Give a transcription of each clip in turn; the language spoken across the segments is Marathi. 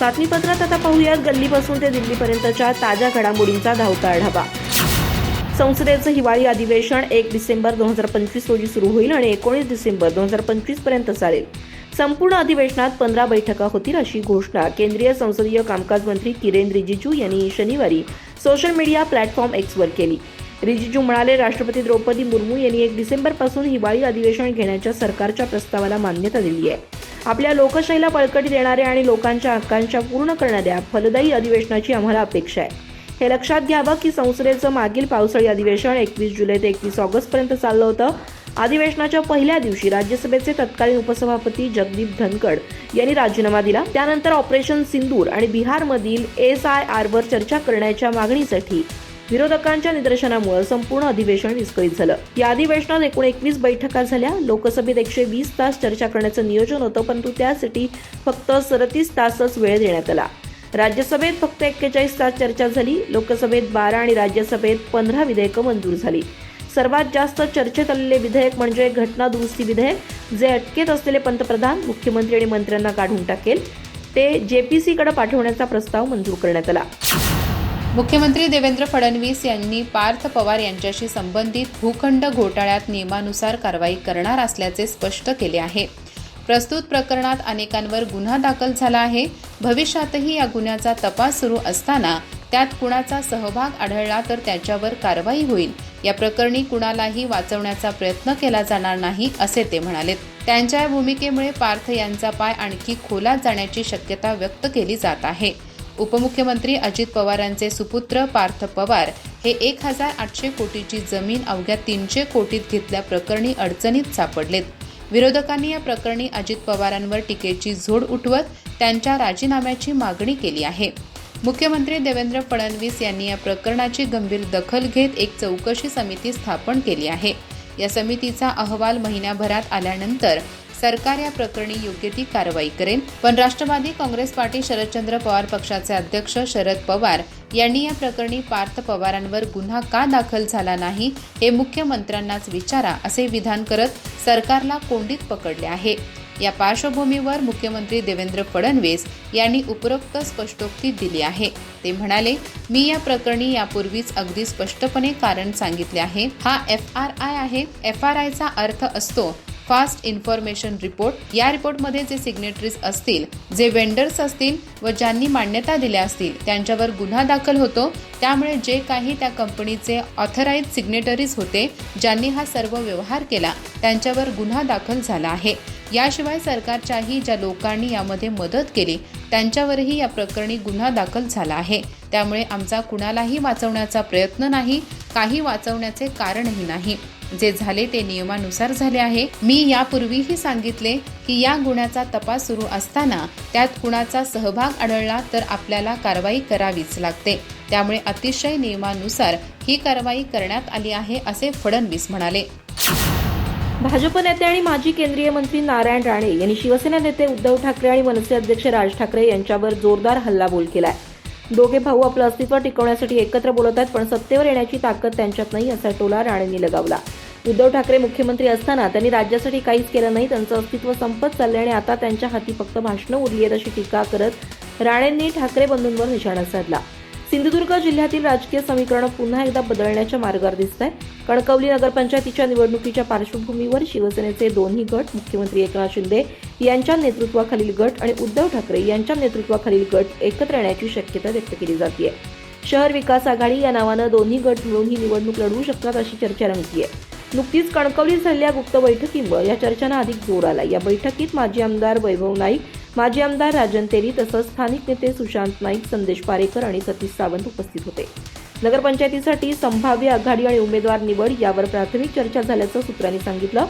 बातमीपत्रात आता पाहूयात गल्लीपासून ते दिल्लीपर्यंतच्या ताज्या घडामोडींचा धावता आढावा. संसदेचं हिवाळी अधिवेशन एक डिसेंबर दोन हजार पंचवीस रोजी सुरू होईल आणि एकोणीस डिसेंबर दोन हजार पंचवीसपर्यंत चालेल. संपूर्ण अधिवेशनात पंधरा बैठका होतील अशी घोषणा केंद्रीय संसदीय कामकाज मंत्री किरेन रिजिजू यांनी शनिवारी सोशल मीडिया प्लॅटफॉर्म एक्सवर केली. रिजिजू म्हणाले राष्ट्रपती द्रौपदी मुर्मू यांनी एक डिसेंबरपासून हिवाळी अधिवेशन घेण्याच्या सरकारच्या प्रस्तावाला मान्यता दिली आहे. आपल्या लोकशाहीला बळकटी देणाऱ्या आणि लोकांच्या हक्कांच्या पूर्ण करणाऱ्या फलदायी अधिवेशनाची आम्हाला अपेक्षा आहे. हे लक्षात घ्यावं की संसदेचं मागील पावसाळी अधिवेशन एकवीस जुलै ते एकवीस ऑगस्टपर्यंत चाललं होतं. अधिवेशनाच्या पहिल्या दिवशी राज्यसभेचे तत्कालीन उपसभापती जगदीप धनकड यांनी राजीनामा दिला. त्यानंतर ऑपरेशन सिंदूर आणि बिहारमधील एस आय आरवर चर्चा करण्याच्या मागणीसाठी विरोधकांच्या निदर्शनामुळे संपूर्ण अधिवेशन विस्कळीत झालं. या अधिवेशनात एकूण एकवीस बैठका झाल्या. लोकसभेत एकशे वीस तास चर्चा करण्याचं नियोजन होतं परंतु त्यासाठी फक्त सदतीस तासच वेळ देण्यात आला. राज्यसभेत फक्त एक्केचाळीस तास चर्चा झाली. लोकसभेत बारा आणि राज्यसभेत पंधरा विधेयकं मंजूर झाली. सर्वात जास्त चर्चेत आलेले विधेयक म्हणजे घटना दुरुस्ती विधेयक जे अटकेत असलेले पंतप्रधान मुख्यमंत्री आणि मंत्र्यांना काढून टाकेल. ते जेपीसीकडे पाठवण्याचा प्रस्ताव मंजूर करण्यात आला. मुख्यमंत्री देवेंद्र फडणवीस यांनी पार्थ पवार यांच्याशी संबंधित भूखंड घोटाळ्यात नियमानुसार कारवाई करणार असल्याचे स्पष्ट केले आहे. प्रस्तुत प्रकरणात अनेकांवर गुन्हा दाखल झाला आहे. भविष्यातही या गुन्ह्याचा तपास सुरू असताना त्यात कुणाचा सहभाग आढळला तर त्याच्यावर कारवाई होईल. या प्रकरणी कुणालाही वाचवण्याचा प्रयत्न केला जाणार नाही असे ते म्हणाले त्यांच्या या भूमिकेमुळे पार्थ यांचा पाय आणखी खोलात जाण्याची शक्यता व्यक्त केली जात आहे. उपमुख्यमंत्री अजित पवारांचे सुपुत्र पार्थ पवार हे एक हजार आठशे कोटीची जमीन अवघ्या तीनशे कोटीत घेतल्या प्रकरणी अडचणीत सापडलेत. विरोधकांनी या प्रकरणी अजित पवारांवर टीकेची झोड उठवत त्यांच्या राजीनाम्याची मागणी केली आहे. मुख्यमंत्री देवेंद्र फडणवीस यांनी या प्रकरणाची गंभीर दखल घेत एक चौकशी समिती स्थापन केली आहे. या समितीचा अहवाल महिन्याभरात आल्यानंतर सरकार या प्रकरणी योग्य ती कारवाई करेल. पण राष्ट्रवादी काँग्रेस पार्टी शरदचंद्र पवार पक्षाचे अध्यक्ष शरद पवार यांनी या प्रकरणी पार्थ पवारांवर गुन्हा का दाखल झाला नाही हे मुख्यमंत्र्यांनाच विचारा असे विधान करत सरकारला कोंडीत पकडले आहे. या पार्श्वभूमीवर मुख्यमंत्री देवेंद्र फडणवीस यांनी उपरोक्त स्पष्टोक्ती दिली आहे. ते म्हणाले मी या प्रकरणी यापूर्वीच अगदी स्पष्टपणे कारण सांगितले आहे. हा एफ आर आय आहे. एफ आर आयचा अर्थ असतो फास्ट इन्फॉर्मेशन रिपोर्ट. या रिपोर्टमध्ये जे सिग्नेटरीज असतील जे वेंडर्स असतील व ज्यांनी मान्यता दिल्या असतील त्यांच्यावर गुन्हा दाखल होतो. त्यामुळे जे काही त्या कंपनीचे ऑथराईज सिग्नेटरीज होते ज्यांनी हा सर्व व्यवहार केला त्यांच्यावर गुन्हा दाखल झाला आहे. याशिवाय सरकारच्याही ज्या लोकांनी यामध्ये मदत केली त्यांच्यावरही या प्रकरणी गुन्हा दाखल झाला आहे. त्यामुळे आमचा कुणालाही वाचवण्याचा प्रयत्न नाही काही वाचवण्याचे कारणही नाही. जे झाले ते नियमानुसार झाले आहे. मी यापूर्वीही सांगितले की या गुन्ह्याचा तपास सुरू असताना त्यात कुणाचा सहभाग आढळला तर आपल्याला कारवाई करावीच लागते. त्यामुळे अतिशय नियमानुसार ही कारवाई करण्यात आली आहे असे फडणवीस म्हणाले. भाजप नेते आणि माजी केंद्रीय मंत्री नारायण राणे यांनी शिवसेना नेते उद्धव ठाकरे आणि मनसे अध्यक्ष राज ठाकरे यांच्यावर जोरदार हल्लाबोल केलाय. दोघे भाऊ आपलं अस्तित्व टिकवण्यासाठी एकत्र बोलत आहेत पण सत्तेवर येण्याची ताकद त्यांच्यात नाही असा टोला राणेंनी लगावला. उद्धव ठाकरे मुख्यमंत्री असताना त्यांनी राज्यासाठी काहीच केलं नाही त्यांचं अस्तित्व संपत चाललंय आणि आता त्यांच्या हाती फक्त भाषणं उरली आहेत अशी टीका करत राणेंनी ठाकरे बंधूंवर निशाणा साधला. सिंधुदुर्ग जिल्ह्यातील राजकीय समीकरण पुन्हा एकदा बदलण्याच्या मार्गावर दिसत आहे कणकवली नगरपंचायतीच्या निवडणुकीच्या पार्श्वभूमीवर शिवसेनेचे दोन्ही गट मुख्यमंत्री एकनाथ शिंदे यांच्या नेतृत्वाखालील गट आणि उद्धव ठाकरे यांच्या नेतृत्वाखालील गट एकत्र येण्याची शक्यता व्यक्त केली जाते शहर विकास आघाडी या नावानं दोन्ही गट मिळून ही निवडणूक लढवू शकतात अशी चर्चा रंगतीय. नुकतीच कणकवलीत झालेल्या गुप्त बैठकीमुळे या चर्चांना अधिक जोर आला या बैठकीत माजी आमदार वैभव नाईक माजी आमदार राजन तेरी तसंच स्थानिक नेते सुशांत नाईक संदेश पारेकर आणि सतीश सावंत उपस्थित होते. नगरपंचायतीसाठी संभाव्य आघाडी आणि उमेदवार निवड यावर प्राथमिक चर्चा झाल्याचं सूत्रांनी सांगितलं.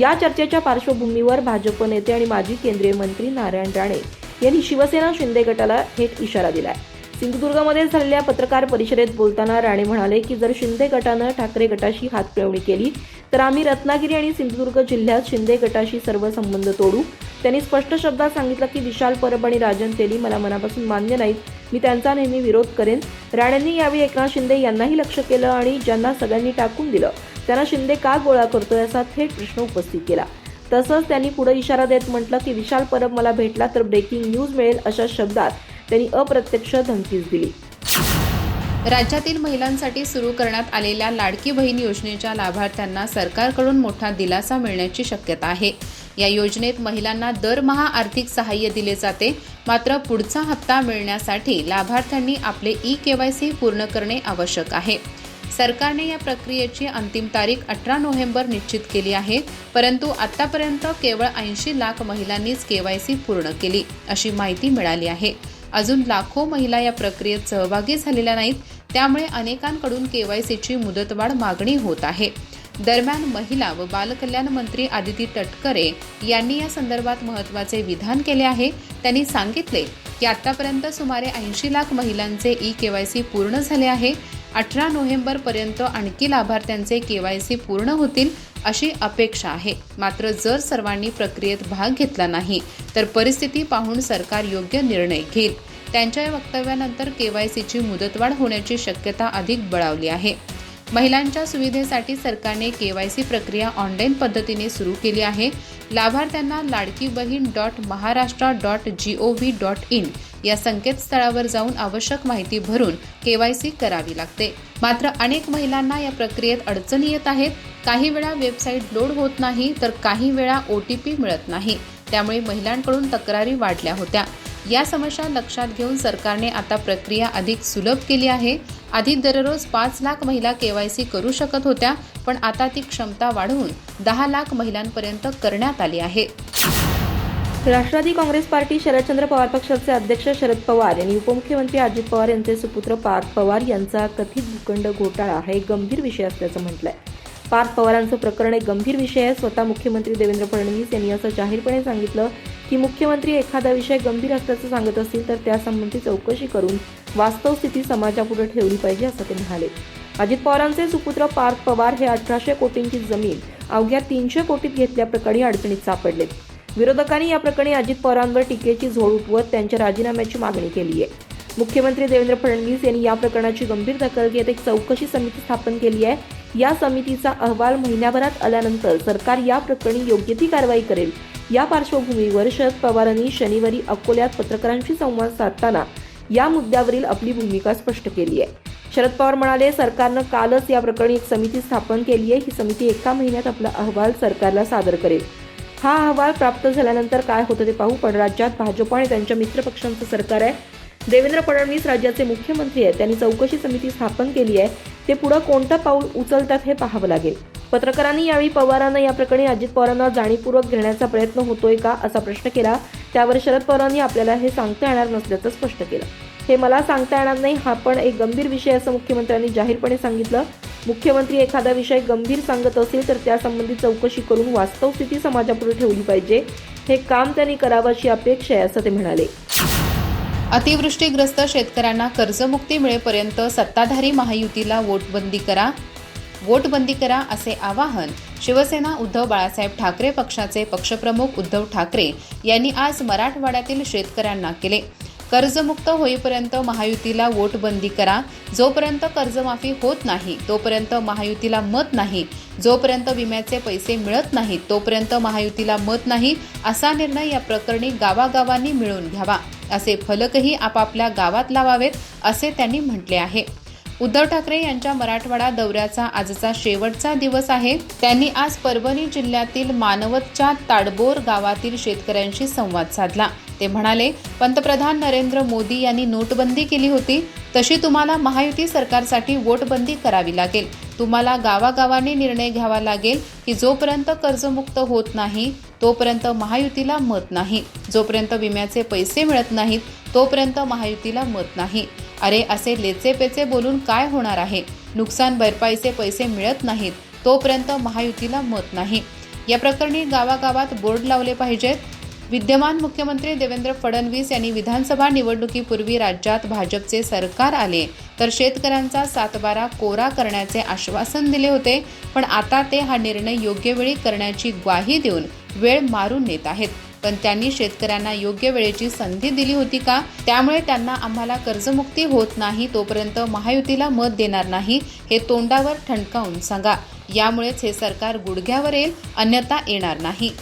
या चर्चेच्या पार्श्वभूमीवर भाजप नेते आणि माजी केंद्रीय मंत्री नारायण राणे यांनी शिवसेना शिंदे गटाला थेट इशारा दिलाय. सिंधुदुर्गमध्ये झालेल्या पत्रकार परिषदेत बोलताना राणे म्हणाले की जर शिंदे गटानं ठाकरे गटाशी हातपिळवणी केली तर आम्ही रत्नागिरी आणि सिंधुदुर्ग जिल्ह्यात शिंदे गटाशी सर्व संबंध तोडू त्यांनी स्पष्ट शब्दात सांगितलं की विशाल परब आणि राजन तेली मला मनापासून मान्य नाहीत. मी त्यांचा नेहमी विरोध करेन. राणेंनी यावेळी एकनाथ शिंदे यांनाही लक्ष केलं आणि ज्यांना सगळ्यांनी टाकून दिलं त्यांना शिंदे का गोळा करतोय असा थेट प्रश्न उपस्थित केला. तसंच त्यांनी पुढे इशारा देत म्हटलं की विशाल परब मला भेटला तर ब्रेकिंग न्यूज मिळेल अशा शब्दात त्यांनी अप्रत्यक्ष धमकीच दिली. राज्यातील महिलांसाठी सुरू करण्यात आलेल्या लाडकी बहीण योजनेच्या लाभार्थ्यांना सरकारकडून मोठा दिलासा मिळण्याची शक्यता आहे. या योजनेत महिलांना दरमहा आर्थिक सहाय्य दिले जाते. मात्र पुढचा हप्ता मिळण्यासाठी लाभार्थ्यांनी आपले ई केवायसी पूर्ण करणे आवश्यक आहे. सरकारने या प्रक्रियेची अंतिम तारीख अठरा नोव्हेंबर निश्चित केली आहे. परंतु आतापर्यंत केवळ ऐंशी लाख महिलांनीच केवायसी पूर्ण केली अशी माहिती मिळाली आहे. अजून लाखो महिला या प्रक्रियेत सहभागी झालेल्या नाहीत. त्यामुळे अनेकांकडून केवायसीची मुदतवाढ मागणी होत आहे. दरम्यान महिला व बालकल्याण मंत्री आदिती तटकरे यांनी या संदर्भात महत्त्वाचे विधान केले आहे. त्यांनी सांगितले की आतापर्यंत सुमारे ऐंशी लाख महिलांचे ई के वाय सी पूर्ण झाले आहे. अठरा नोव्हेंबर पर्यंत आणखी लाभार्थ्यांचे के वाय सी पूर्ण होतील अशी अपेक्षा आहे. मात्र जर सर्वांनी प्रक्रियेत भाग घेतला नाही तर परिस्थिती पाहून सरकार योग्य निर्णय घेईल. त्यांच्या या वक्तव्यानंतर सीची मुदतवाढ होण्याची शक्यता अधिक बळावली आहे. महिलांच्या सुविधेसाठी सरकारने के वाय सी प्रक्रिया ऑनलाईन पद्धतीने सुरू केली आहे. लाभार्थ्यांना Ladki Bahin dot Maharashtra dot G O V dot in या संकेतस्थळावर जाऊन आवश्यक माहिती भरून के वाय सी करावी लागते. मात्र अनेक महिलांना या प्रक्रियेत अडचणी येत आहेत. काही वेळा वेबसाईट लोड होत नाही तर काही वेळा ओ टी पी मिळत नाही. त्यामुळे महिलांकडून तक्रारी वाढल्या होत्या. या समस्या लक्षात घेऊन सरकारने आता प्रक्रिया अधिक सुलभ केली आहे. आधी दररोज पाच लाख महिला केवायसी करू शकत होत्या पण आता ती क्षमता वाढवून दहा लाख महिलांपर्यंत करण्यात आली आहे. राष्ट्रवादी काँग्रेस पार्टी शरदचंद्र पवार पक्षाचे अध्यक्ष शरद पवार यांनी उपमुख्यमंत्री अजित पवार यांचे सुपुत्र पार्थ पवार यांचा कथित भूखंड घोटाळा हा एक गंभीर विषय असल्याचं म्हटलंय. पार्थ पवारांचं प्रकरण एक गंभीर विषय आहे स्वतः मुख्यमंत्री देवेंद्र फडणवीस यांनी असं जाहीरपणे सांगितलं की मुख्यमंत्री एखादा विषय गंभीर असल्याचं सांगत असतील तर त्यासंबंधी चौकशी करून वास्तव स्थिती समाजापुढे ठेवली पाहिजे असं ते म्हणाले. अजित पवारांचे सुपुत्र पार्थ पवार हे अठराशे कोटींची जमीन अवघ्या तीनशे कोटीत घेतल्याप्रकरणी अडचणीत सापडले. विरोधकांनी या प्रकरणी अजित पवारांवर टीकेची झोड उठवत त्यांच्या राजीनाम्याची मागणी केली आहे. मुख्यमंत्री देवेंद्र फडणवीस यांनी या प्रकरणाची गंभीर दखल घेत एक चौकशी समिती स्थापन केली आहे. या समितीचा अहवाल महिन्याभरात आल्यानंतर सरकार या प्रकरणी योग्य ती कारवाई करेल. या पार्श्वभूमीवर शरद पवारांनी शनिवारी अकोल्यात पत्रकारांशी संवाद साधताना या मुद्द्यावरील आपली भूमिका स्पष्ट केली आहे. शरद पवार म्हणाले सरकारनं कालच या प्रकरणी एक समिती स्थापन केली आहे. ही समिती एका महिन्यात आपला अहवाल सरकारला सादर करेल. हा अहवाल प्राप्त झाल्यानंतर काय होतं ते पाहू. पण राज्यात भाजप आणि त्यांच्या मित्रपक्षांचं सरकार आहे. देवेंद्र फडणवीस राज्याचे मुख्यमंत्री आहेत. त्यांनी चौकशी समिती स्थापन केली आहे. ते पुढं कोणतं पाऊल उचलतात हे पाहावं लागेल. पत्रकारांनी यावेळी पवारांना या प्रकरणी अजित पवारांना जाणीवपूर्वक घेण्याचा प्रयत्न होतोय का असा प्रश्न केला. त्यावर शरद पवारांनी आपल्याला हे सांगता येणार नसल्याचं स्पष्ट केलं. हे मला सांगता येणार नाही हा पण एक गंभीर विषय असं मुख्यमंत्र्यांनी जाहीरपणे सांगितलं. मुख्यमंत्री एखादा विषय गंभीर सांगत असेल तर त्यासंबंधी चौकशी करून वास्तव स्थिती समाजापुढे ठेवली पाहिजे. हे काम त्यांनी करावं अशी अपेक्षा आहे असं ते म्हणाले. अतिवृष्टीग्रस्त शेतकऱ्यांना कर्जमुक्ती मिळेपर्यंत सत्ताधारी महायुतीला वोटबंदी करा. वोटबंदी करा असे आवाहन शिवसेना उद्धव बाळासाहेब ठाकरे पक्षाचे पक्षप्रमुख उद्धव ठाकरे यांनी आज मराठवाड्यातील शेतकऱ्यांना केले. कर्जमुक्त होईपर्यंत महायुतीला वोटबंदी करा. जोपर्यंत कर्जमाफी होत नाही तोपर्यंत महायुतीला मत नाही. जोपर्यंत विम्याचे पैसे मिळत नाहीत तोपर्यंत महायुतीला मत नाही असा निर्णय या प्रकरणी गावागावांनी मिळून घ्यावा. असे फलकही आपापल्या गावात लावावेत असे त्यांनी म्हटले आहे. उद्धव ठाकरे यांच्या मराठवाडा दौऱ्याचा आजचा शेवटचा दिवस आहे. त्यांनी आज परभणी जिल्ह्यातील मानवतच्या ताडबोर गावातील शेतकऱ्यांशी संवाद साधला. ते म्हणाले पंतप्रधान नरेंद्र मोदी यांनी नोटबंदी केली होती. तशी तुम्हाला महायुती सरकारसाठी वोटबंदी करावी लागेल. तुम्हाला गावागावाने निर्णय घ्यावा लागेल की जोपर्यंत कर्जमुक्त होत नाही तोपर्यंत महायुतीला मत नाही. जोपर्यंत विम्याचे पैसे मिळत नाहीत तोपर्यंत महायुतीला मत नाही. अरे असे लेचेपेचे बोलून काय होणार आहे? नुकसान भरपाईचे पैसे मिळत नाहीत तोपर्यंत महायुतीला मत नाही. या प्रकरणी गावागावात बोर्ड लावले पाहिजेत. विद्यमान मुख्यमंत्री देवेंद्र फडणवीस यांनी विधानसभा निवडणुकीपूर्वी राज्यात भाजपचे सरकार आले तर शेतकऱ्यांचा सातबारा कोरा करण्याचे आश्वासन दिले होते पण आता ते हा निर्णय योग्य वेळी करण्याची ग्वाही देऊन वेळ मारून नेत आहेत. पण त्यांनी शेतकऱ्यांना योग्य वेळेची संधी दिली होती का? त्यामुळे त्यांना आम्हाला कर्जमुक्ती होत नाही तोपर्यंत महायुतीला मत देणार नाही हे तोंडावर ठणकावून सांगा. यामुळेच हे सरकार गुडघ्यावर येईल अन्यथा येणार नाही.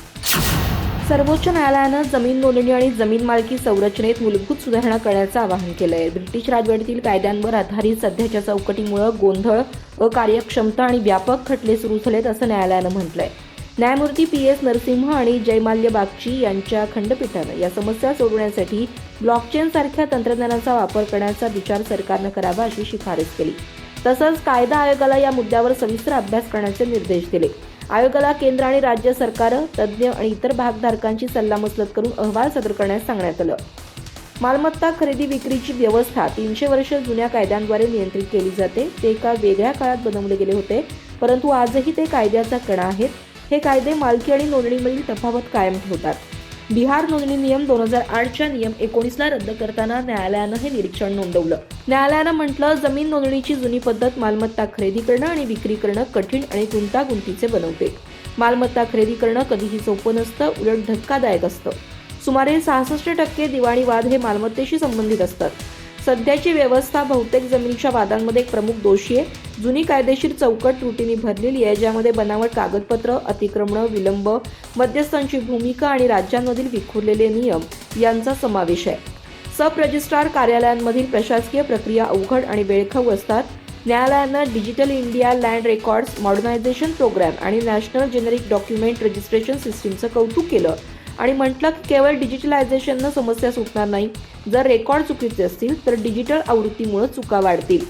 सर्वोच्च न्यायालयानं जमीन नोंदणी आणि जमीन मालकी संरचनेत मूलभूत सुधारणा करण्याचं आवाहन केलं आहे ब्रिटिश राजवटीतील कायद्यांवर आधारित सध्याच्या चौकटीमुळे गोंधळ अकार्यक्षमता आणि व्यापक खटले सुरू झालेत असं न्यायालयानं म्हटलंय. न्यायमूर्ती पी एस नरसिंह आणि जयमाल्य बागची यांच्या खंडपीठानं या समस्या सोडवण्यासाठी ब्लॉकचेन सारख्या तंत्रज्ञानाचा वापर करण्याचा विचार सरकारनं करावा अशी शिफारस केली. तसंच कायदा आयोगाला या मुद्द्यावर सविस्तर अभ्यास करण्याचे निर्देश दिले. आयोगाला केंद्र आणि राज्य सरकारं तज्ज्ञ आणि इतर भागधारकांची सल्लामसलत करून अहवाल सादर करण्यास सांगण्यात आलं. मालमत्ता खरेदी विक्रीची व्यवस्था तीनशे वर्ष जुन्या कायद्यांद्वारे नियंत्रित केली जाते. ते एका वेगळ्या काळात बनवले गेले होते परंतु आजही ते कायद्याचा कणा आहेत. हे कायदे मालकी आणि नोंदणीमधील तफावत कायम ठेवतात. बिहार नोंदणी नियम दोन हजार आठच्या नियम एकोणीसला रद्द करताना न्यायालयानं हे निरीक्षण नोंदवलं. न्यायालयानं म्हटलं जमीन नोंदणीची जुनी पद्धत मालमत्ता खरेदी करणं आणि विक्री करणं कठीण आणि गुंतागुंतीचे बनवते. मालमत्ता खरेदी करणं कधीही सोपं नसतं उलट धक्कादायक असतं. सुमारे सहासष्ट टक्के दिवाणी वाद हे मालमत्तेशी संबंधित असतात. सध्याची व्यवस्था बहुतेक जमिनीच्या वादांमध्ये एक प्रमुख दोषी आहे. जुनी कायदेशीर चौकट त्रुटीने भरलेली आहे ज्यामध्ये बनावट कागदपत्र अतिक्रमणं विलंब मध्यस्थांची भूमिका आणि राज्यांमधील विखुरलेले नियम यांचा समावेश आहे. सब रजिस्ट्रार कार्यालयांमधील प्रशासकीय प्रक्रिया अवघड आणि वेळखाऊ असतात. न्यायालयानं digital India land records modernisation programme आणि नॅशनल जेनेरिक डॉक्युमेंट रजिस्ट्रेशन सिस्टीमचं कौतुक केलं. आणि म्हटलं की केवळ डिजिटलायझेशननं समस्या सुटणार नाही. जर रेकॉर्ड चुकीचे असतील तर डिजिटल आवृत्तीमुळे चुका वाढतील.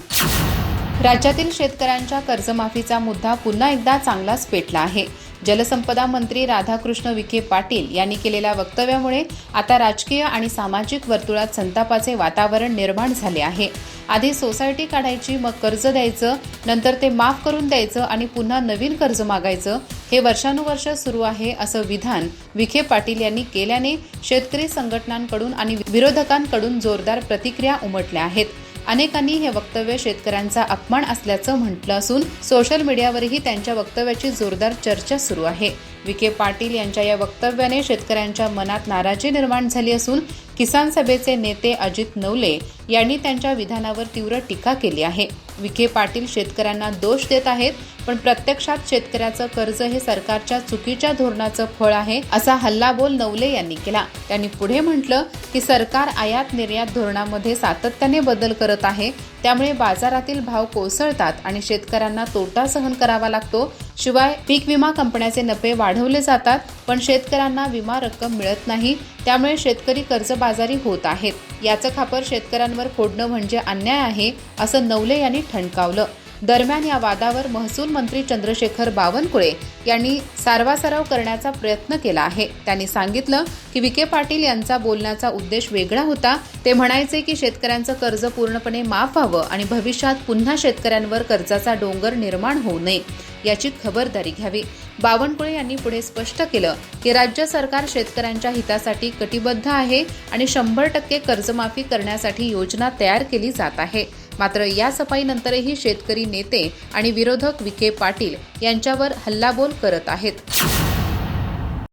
राज्यातील शेतकऱ्यांच्या कर्जमाफीचा मुद्दा पुन्हा एकदा चांगलाच पेटला आहे. जलसंपदा मंत्री राधाकृष्ण विखे पाटील यांनी केलेल्या वक्तव्यामुळे आता राजकीय आणि सामाजिक वर्तुळात संतापाचे वातावरण निर्माण झाले आहे. आधी सोसायटी काढायची मग कर्ज द्यायचं नंतर ते माफ करून द्यायचं आणि पुन्हा नवीन कर्ज मागायचं हे वर्षानुवर्ष सुरू आहे असं विधान विखे पाटील यांनी केल्याने शेतकरी संघटनांकडून आणि विरोधकांकडून जोरदार प्रतिक्रिया उमटल्या आहेत. अनेकांनी हे वक्तव्य शेतकऱ्यांचा अपमान असल्याचं म्हटलं असून सोशल मीडियावरही त्यांच्या वक्तव्याची जोरदार चर्चा सुरू आहे. विखे पाटील यांच्या या वक्तव्याने शेतकऱ्यांच्या मनात नाराजी निर्माण झाली असून किसान सभेचे नेते अजित नवले यांनी त्यांच्या विधानावर तीव्र टीका केली आहे. विखे पाटील शेतकऱ्यांना दोष देत आहेत पण प्रत्यक्षात शेतकऱ्याचं कर्ज हे सरकारच्या चुकीच्या धोरणाचं फळ आहे असा हल्लाबोल नवले यांनी केला. त्यांनी पुढे म्हटलं की सरकार आयात निर्यात धोरणामध्ये सातत्याने बदल करत आहे त्यामुळे बाजारातील भाव कोसळतात आणि शेतकऱ्यांना तोटा सहन करावा लागतो. शिवाय पीक विमा कंपन्याचे नफे वाढवले जातात पण शेतकऱ्यांना विमा रक्कम मिळत नाही त्यामुळे शेतकरी कर्जबाजारी होत आहेत. याचं खापर शेतकऱ्यांवर फोडणं म्हणजे अन्याय आहे असं नवले यांनी ठणकावलं. दरम्यान या वादावर महसूल मंत्री चंद्रशेखर बावनकुळे यांनी सारवासारव करण्याचा प्रयत्न केला आहे. त्यांनी सांगितलं की विखे पाटील यांचा बोलण्याचा उद्देश वेगळा होता. ते म्हणायचे की शेतकऱ्यांचं कर्ज पूर्णपणे माफ व्हावं आणि भविष्यात पुन्हा शेतकऱ्यांवर कर्जाचा डोंगर निर्माण होऊ नये याची खबरदारी घ्यावी. बावनकुळे यांनी पुढे स्पष्ट केलं की राज्य सरकार शेतकऱ्यांच्या हितासाठी कटिबद्ध आहे आणि शंभर टक्के कर्जमाफी करण्यासाठी योजना तयार केली जात आहे. मात्र या सफाईनंतरही शेतकरी नेते आणि विरोधक विखे पाटील यांच्यावर हल्लाबोल करत आहेत.